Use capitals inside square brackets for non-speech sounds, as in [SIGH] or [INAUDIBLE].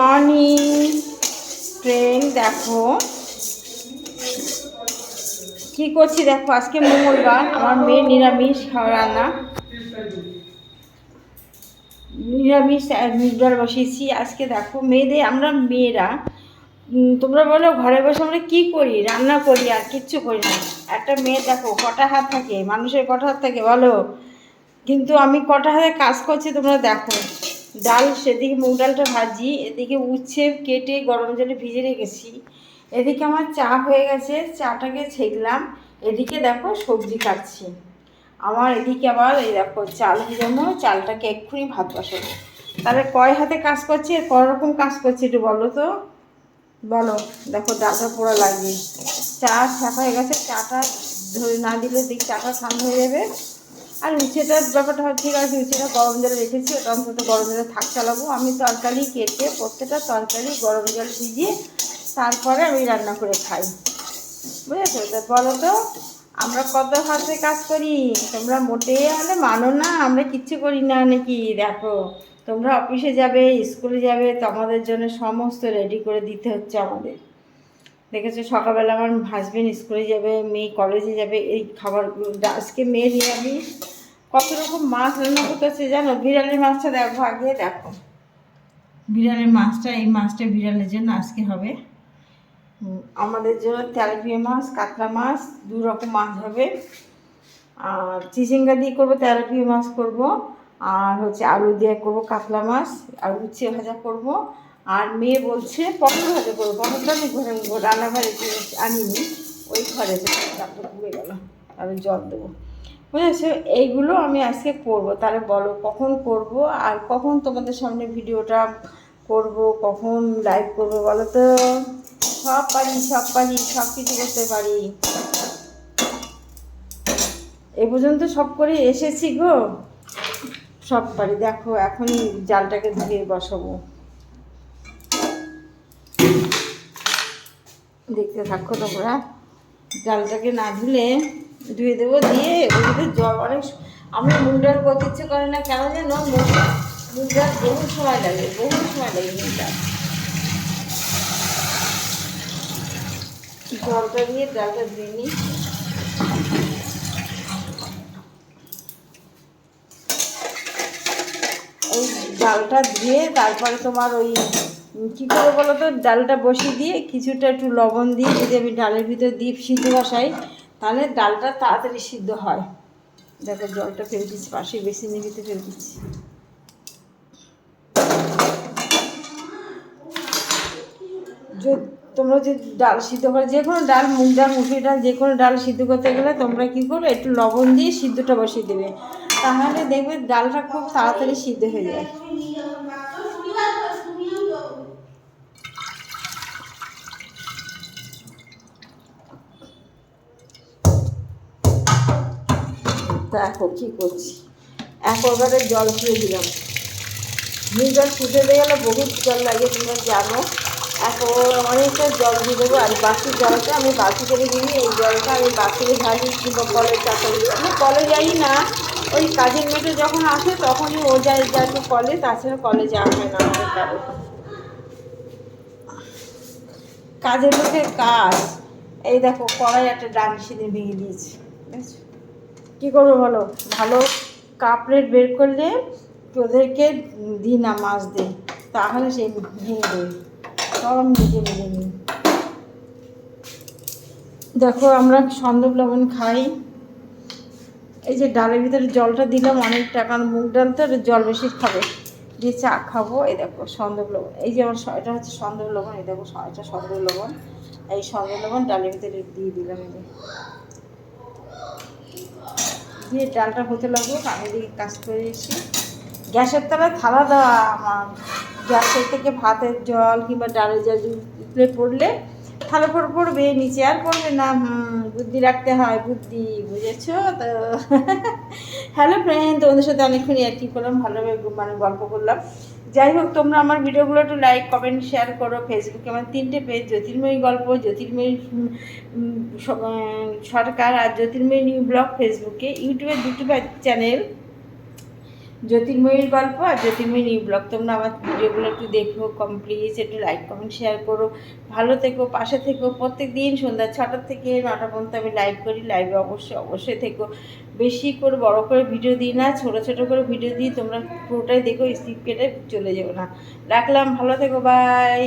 Morning. Train দেখো। কি করছি দেখো? আজকে মঙ্গলবার। আমার মেয়ে নিরামিষ খাওয়া রান্না। নিরামিষ মুগডাল বসিয়েছি। আজকে দেখো, মেয়েদের, আমরা মেয়েরা তোমরা বলো ঘরে বসে আমরা কী করি? রান্না করি আর কিচ্ছু করি না। একটা মেয়ে দেখো, কটা হাত থাকে? মানুষের কটা হাত থাকে বলো? কিন্তু আমি কটা হাতে কাজ করছি তোমরা দেখো। ডাল, সেদিকে মুগ ডালটা ভাজি, এদিকে উচ্ছে কেটে গরম জলে ভিজে রেখেছি। এদিকে আমার চা হয়ে গেছে, চাটাকে ছেঁকলাম, এদিকে দেখো সবজি কাটছি। আমার এদিকে আবার এই দেখো চাল ভিজানো চালটাকে এক্ষুনি ভাত বসাবো। তাহলে কয় হাতে কাজ করছি আর কয় রকম কাজ করছি একটু বলো তো? বলো, দেখো ডাটা পোড়া লাগবে। চা ছাপা হয়ে গেছে, চাটা ধরে না দিলে দিক চাটা ঠান্ডা হয়ে যাবে। আর উচ্ছেটার ব্যাপারটা হয়, ঠিক আছে উচ্ছেটা গরম জলে রেখেছি, ওটা অন্তত গরম জলে থাক চালাবো। আমি তরকারি কেটে প্রত্যেকটা তরকারি গরম জল ভিজিয়ে তারপরে আমি রান্না করে খাই। বুঝেছ? তা বলো তো, আমরা কত হাতে কাজ করি? তোমরা মোটে হলে মানো না, আমরা কিচ্ছু করি না নাকি? দেখো, তোমরা অফিসে যাবে, স্কুলে যাবে তোমাদের জন্য সমস্ত রেডি করে দিতে হচ্ছে আমাদের। দেখেছ সকালবেলা আমার হাজবেন্ড স্কুলে যাবে, মেয়ে কলেজে যাবে, এই খাবারগুলো আজকে মেয়ে নিয়ে আমি কত রকম মাছ রান্না করতেছে জানো? বিড়ালের মাছটা দেখো, আগে দেখো। বিড়ালের মাছটা, এই মাছটা বিড়ালের জন্য আজকে হবে। আমাদের জন্য তেলাপিয়া মাছ, কাতলা মাছ, দু রকম মাছ হবে। আর চিচিঙ্গা দিয়ে করব, তেলাপিয়া মাছ করব। আর হচ্ছে আলু দিয়ে করব, কাতলা মাছ। আর উচ্ছে ভাজা করব। আর মেয়ে বলছে পটল ভাজা করব পটলটা আমি ঘরে, রান্নাঘরে আনিনি, ওই ঘরে ডাক্তার পুড়ে গেল তাহলে জল দেবো। বুঝেছ এইগুলো আমি আজকে করব, তাহলে বলো কখন করব, আর কখন তোমাদের সামনে ভিডিওটা করব, কখন লাইভ করব বলো তো? সব পারি সব পারি, সব কিছু করতে পারি। এ পর্যন্ত সব করে এসেছি গো। সব পারি, দেখো এখনই জালটাকে ধুয়ে বসাবো। দেখতে থাকো তোমরা। ডালটাকে না ধুলে ধুয়ে দেবো, দিয়ে ওগুলোতে জল অনেক আমি মুগ ডাল করতে ইচ্ছে করে না, কেন যেন মুগ ডাল বহু সময় লাগে, বহু সময় লাগে মুগ জলটা দিয়ে ডালটা ধুয়ে নিই। ডালটা ধুয়ে তারপরে তোমার ওই কী করে বলো তো ডালটা বসিয়ে দিয়ে কিছুটা একটু লবণ দিয়ে যদি আমি ডালের ভিতর দিয়ে সিদ্ধ বসাই, তাহলে ডালটা তাড়াতাড়ি সিদ্ধ হয়। দেখো, জলটা ফেলে দিচ্ছি, পাশে বেসিনের ভিতরে ফেলে দিচ্ছি। তোমরা যে ডাল সিদ্ধ করে, যে কোনো ডাল মুগ ডাল মুসুরি ডাল, যে কোনো ডাল সিদ্ধ করতে গেলে তোমরা কী করবে, একটু লবণ দিয়ে সিদ্ধটা বসিয়ে দেবে। তাহলে দেখবে ডালটা খুব তাড়াতাড়ি সিদ্ধ হয়ে যায়। দেখো কী করছি? একবারে জল ফুলে দিলাম ডাল ফুটে গেলে বহুত জল লাগে, তোমরা জানো। এখন অনেকটা জল দিয়ে দেবো আর বাকি জলটা আমি বাকি করে দিই এই জলটা আমি বাকিরে ঢালি কিংবা কলের চাকরি আমি কলে যাই না, ওই কাজের মেয়েটা যখন আসে তখনই ও যায় যাকে কলে, তাছাড়া কলে যাওয়া হয় না আমাদের কারও কাজের লোকের কাজ। এই দেখো কড়াই একটা ডান সিঁড়ি ভেঙে দিয়েছে। কী করব বলো? ভালো কাপ প্লেট বের করলে ওদেরকে দিই না মাছ দিই তাহলে সেই ভেঙে দেবে। সব আমি নিজে মেরে নিই। দেখো আমরা সন্দব লবণ খাই। এই যে ডালের ভিতরে জলটা দিলাম অনেকটা কারণ মুগ ডাল তো, জল বেশি খাবে। দিয়ে চা খাব, এই দেখো সন্দব লবণ। এই যে আমার এটা হচ্ছে সন্দব লবণ, এই দেখো এটা সন্দব লবণ। এই সন্দব লবণ ডালের ভিতরে দিয়ে দিলাম এই। দিয়ে ডালটা হতে লাগবো আমি দিকে কাজ করে এসে গ্যাসের তলায় থালা দেওয়া আমার। গ্যাসের থেকে ভাতের জল কিংবা ডালের জল উতলে পড়লে থালা পর পড়বে, নিচে আর পড়বে না বুদ্ধি রাখতে হয়, বুদ্ধি, বুঝেছ তো? [LAUGHS] হ্যালো ফ্রেন্ড তোমাদের সাথে অনেকক্ষণ আর করলাম, ভালোভাবে মানে গল্প করলাম। যাই হোক তোমরা আমার ভিডিওগুলো একটু লাইক কমেন্ট শেয়ার করো ফেসবুকে আমার তিনটে পেজ জ্যোতির্ময়ী গল্প, জ্যোতির্ময়ী সরকার আর জ্যোতির্ময়ী নিউ ব্লগ ফেসবুকে ইউটিউবের দুটো চ্যানেল জ্যোতির্ময়ীর গল্প আর জ্যোতির্ময়ী নিউ ব্লগ তোমরা আমার ভিডিওগুলো একটু দেখো, কম প্লিজ একটু লাইক কমেন্ট শেয়ার করো। ভালো থেকো, পাশে থেকো। প্রত্যেক দিন সন্ধ্যা ছটা থেকে নটা পর্যন্ত আমি লাইভ করি। লাইভে অবশ্যই অবশ্যই থেকো। বেশি করে, বড় করে ভিডিও দিই না, ছোট ছোট করে ভিডিও দিই। তোমরা পুরোটাই দেখো স্কিপ কেটে চলে যেও না। রাখলাম, ভালো থেকো বাই